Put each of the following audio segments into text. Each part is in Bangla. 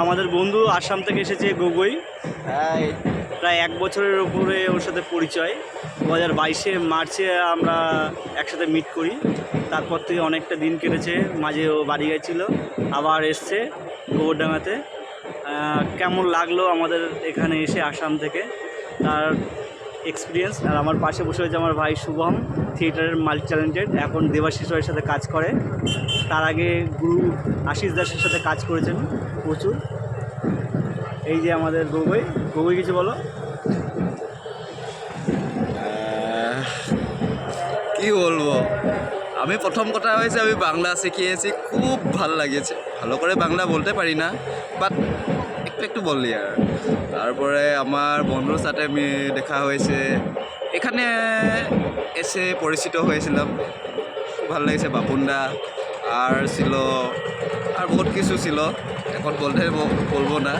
আমাদের বন্ধু আসাম থেকে এসেছে গগৈ। হ্যাঁ। প্রায় এক বছরের উপরে ওর সাথে পরিচয়। দু হাজার বাইশে মার্চে আমরা একসাথে মিট করি। তারপর থেকে অনেকটা দিন কেটেছে মাঝে ও বাড়ি গেছিল আবার এসছে গোবরডাঙ্গাতে। কেমন লাগল আমাদের এখানে এসে আসাম থেকে? তার এক্সপিরিয়েন্স আর আমার পাশে বসে রয়েছে আমার ভাই শুভম, থিয়েটারের মাল্টি ট্যালেন্টেড এখন দেবাশিস রায়ের সাথে কাজ করে। তার আগে গুরু আশিস দাসের সাথে কাজ করেছেন প্রচুর। এই যে আমাদের গগৈ। গগৈ, কিছু বলো? কি বলব? আমি প্রথম কথা হয়েছে, আমি বাংলা শিখিয়েছি। খুব ভালো লাগেছে। ভালো করে বাংলা বলতে পারি না বাট একটু একটু বললি আর তারপরে আমার বন্ধুর সাথে আমি দেখা হয়েছে। এখানে এসে পরিচিত হয়েছিলাম। ভালো লেগেছে বাপুনদা। আর ছিল আর বহুত কিছু ছিল। এখন বলতে বলব না।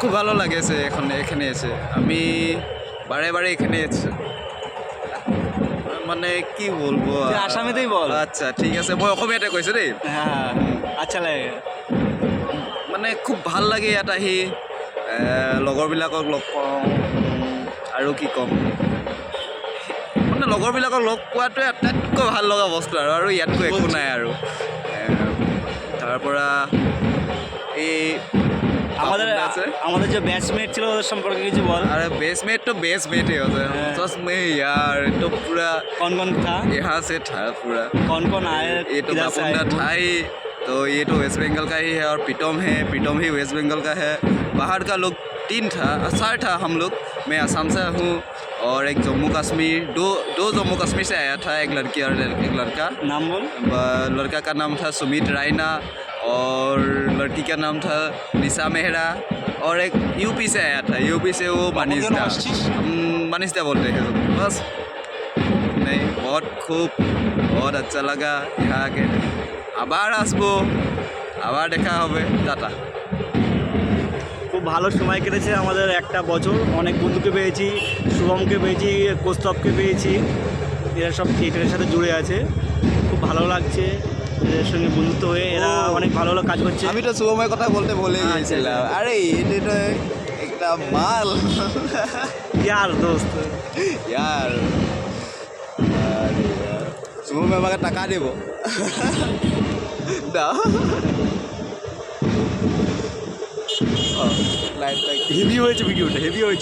খুব ভালো লাগেছে এখানে এখানে এসে। আমি বারে বারে এখানে এসে মানে কি বলব? আসামিতেই বল। আচ্ছা ঠিক আছে। মই অসমীয়াতে কৈছোঁ দেই। হ্যাঁ। আচ্ছা লাগে। মানে খুব ভাল লাগে ইয়াত আহি এ, লগৰবিলাকক লগ পাওঁ উম, আৰু কি ক'ম মানে লগৰবিলাকক লগ পোৱাটোৱে আটাইতকৈ ভাল লগা বস্তু আৰু আৰু ইয়াতকৈ একো নাই আৰু এ, তাৰ পৰা এই আমাদের বাপুনদা আছে। আমাদের যে ব্যাচমেট ছিল ওদের সম্পর্কে কিছু বল अरे बेसमेट तो बेसमेट ही होता है हाँ। सच में यार ये तो पूरा कौन कौन था यहाँ से था पूरा कौन कौन आए ये तो किधर से आए? बापुंडा था ही तो ये तो वेस्ट बंगाल का ही है और पीटोम है। पीटोम ही वेस्ट बंगाल का है। बाहर का लोग तीन था चार था हम लोग। मैं आसाम से हूँ और एक जम्मू कश्मीर दो दो जम्मू कश्मीर से आया था एक लड़की और एक लड़का। नाम बोल। लड़का का नाम था सुमित रायना और लड़की का नाम था निशा मेहरा और एक यूपी से आया था। यूपी से वो हम्म, मनीष दा। मनीष दा बोल रहे हैं। बस। नहीं बहुत खूब बहुत अच्छा लगा यहाँ के আবার আসব। আবার দেখা হবে। টাটা। খুব ভালো সময় কেটেছে আমাদের একটা বছর। অনেক বন্ধুকে পেয়েছি শুভমকে পেয়েছি কৌস্তবকে পেয়েছি। এরা সব থিয়েটারের সাথে জুড়ে আছে। খুব ভালো লাগছে এদের সঙ্গে বন্ধুত্ব হয়ে। এরা অনেক ভালো ভালো কাজ করছে। আমি তো শুভমের কথা বলতে ভুলে আচ্ছা, গিয়েছিলাম। আচ্ছা। আরে এটা একটা মাল। ইয়ার দোস্ত। ইয়ার। শুভমে আমাকে টাকা দেব। দাও লাইট হেভি হয়েছে ভিডিওটা হেভি হয়েছে।